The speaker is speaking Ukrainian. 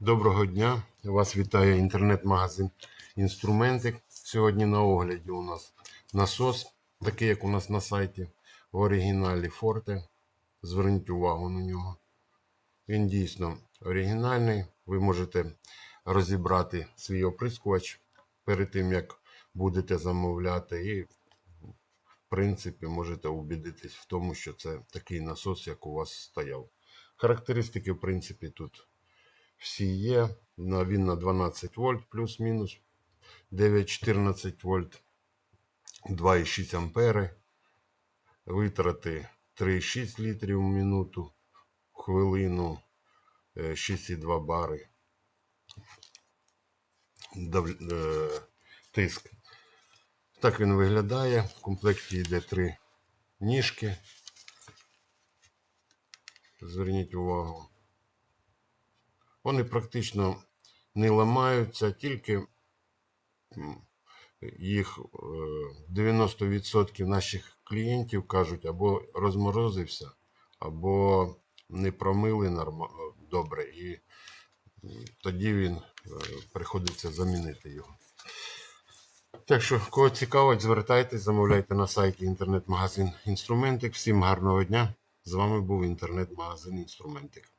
Доброго дня! Вас вітає інтернет-магазин Інструментик. Сьогодні на огляді у нас насос, такий як у нас на сайті, в оригіналі Forte. Зверніть увагу на нього. Він дійсно оригінальний. Ви можете розібрати свій оприскувач перед тим, як будете замовляти. І, в принципі, можете убідитись в тому, що це такий насос, як у вас стояв. Характеристики, в принципі, тут всі є. Він на 12 вольт плюс-мінус, 9-14 вольт, 2,6 ампери, витрати 3,6 літрів в минуту, хвилину е, 6,2 бари. Дав- е, Тиск. Так він виглядає. В комплекті йде три ніжки. Зверніть увагу. Вони практично не ламаються, тільки їх е, 90% наших клієнтів кажуть, або розморозився, або не промили норма- добре, і тоді він е, приходиться замінити його. Так що, кого цікавить, звертайтесь, замовляйте на сайті інтернет-магазин Інструментик. Всім гарного дня! З вами був інтернет-магазин Інструментик.